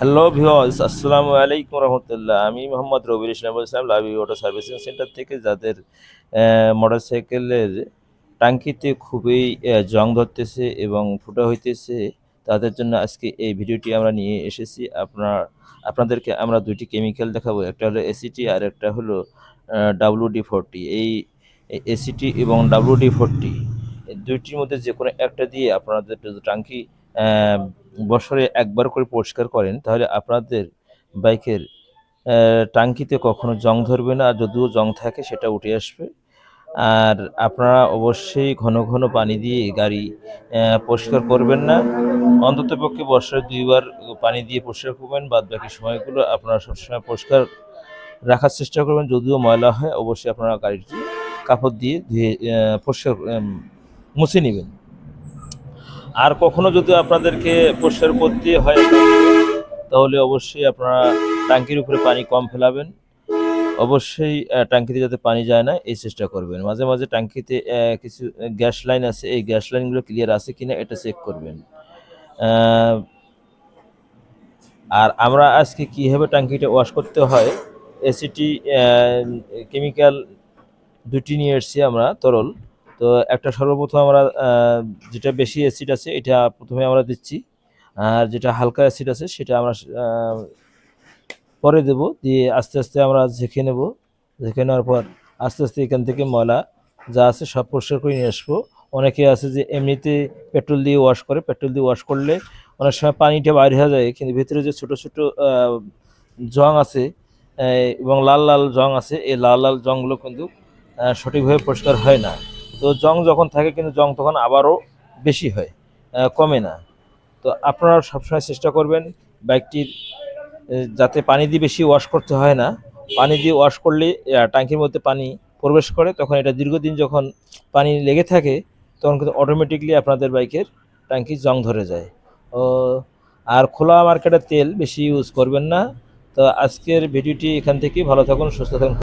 Hello viewers আসসালামু আলাইকুম রহমতুল্লাহ আমি মোহাম্মদ রবির ইসলাম বলছিলাম লাভি অটো সার্ভিসিং সেন্টার থেকে যাদের মোটর সাইকেলের টাঙ্কিতে খুবই জং ধরতেছে এবং ফুটা হইতেছে, তাদের জন্য আজকে এই ভিডিওটি আমরা নিয়ে এসেছি। আপনার, আপনাদেরকে আমরা দুইটি কেমিক্যাল দেখাবো। একটা হলো এসিটি আর একটা হলো ডাব্লিউ ডি ফোরটি এই এসিটি এবং ডাব্লিউ ডি ফোরটি দুইটির মধ্যে যে কোনো একটা দিয়ে আপনাদের টাঙ্কি বছরে একবার করে পরিষ্কার করেন, তাহলে আপনাদের বাইকের টাঙ্কিতে কখনো জং ধরবে না, আর যদিও জং থাকে সেটা উঠে আসবে। আর আপনারা অবশ্যই ঘন ঘন পানি দিয়ে গাড়ি পরিষ্কার করবেন না। অন্তত পক্ষে বছরে দুইবার পানি দিয়ে পরিষ্কার করবেন, বাদ বাকি সময়গুলো আপনারা সবসময় পরিষ্কার রাখার চেষ্টা করবেন। যদিও ময়লা হয়, অবশ্যই আপনারা গাড়িটি কাপড় দিয়ে ধুয়ে পরিষ্কার মুছে নেবেন। আর কখনো যদি আপনাদেরকে পরিষ্কার করতে হয় তাহলে অবশ্যই আপনারা ট্যাঙ্কির উপরে পানি কম ফেলাবেন। অবশ্যই ট্যাঙ্কিতে যাতে পানি যায় না, এই চেষ্টা করবেন। মাঝে মাঝে ট্যাঙ্কিতে কিছু গ্যাস লাইন আছে, এই গ্যাস লাইনগুলো ক্লিয়ার আছে কিনা এটা চেক করবেন। আর আমরা আজকে কীভাবে ট্যাঙ্কিটা ওয়াশ করতে হয় এসিটি কেমিক্যাল দুটি নিয়ে এসেছি আমরা তরল। তো একটা সর্বপ্রথম আমরা যেটা বেশি অ্যাসিড আছে, এটা প্রথমে আমরা দিচ্ছি। আর যেটা হালকা অ্যাসিড আছে, সেটা আমরা পরে দেব। দিয়ে আস্তে আস্তে আমরা ঝেঁকে নেব। ঝেঁকে নেওয়ার পর আস্তে আস্তে এখান থেকে ময়লা যা আছে সব পরিষ্কার করে নিয়ে আসব। অনেকে আছে যে এমনিতে পেট্রোল দিয়ে ওয়াশ করে। পেট্রোল দিয়ে ওয়াশ করলে অনেক সময় পানিটা বাইরে হয়ে যায়, কিন্তু ভিতরে যে ছোট ছোট জং আছে এবং লাল লাল জং আছে, এই লাল লাল জংগুলো কিন্তু সঠিকভাবে পরিষ্কার হয় না। তো জং যখন থাকে কিন্তু জং তখন আবারও বেশি হয় কমে না। তো আপনারা সবসময় চেষ্টা করবেন বাইকটির যাতে পানি দিয়ে বেশি ওয়াশ করতে হয় না। পানি দিয়ে ওয়াশ করলে ট্যাঙ্কির মধ্যে পানি প্রবেশ করে, তখন এটা দীর্ঘদিন যখন পানি লেগে থাকে, তখন কিন্তু অটোমেটিকলি আপনাদের বাইকের ট্যাঙ্কি জং ধরে যায়। ও, আর খোলা মার্কেটের তেল বেশি ইউজ করবেন না। তো আজকের ভিডিওটি এখান থেকেই, ভালো থাকুন, সুস্থ থাকুন।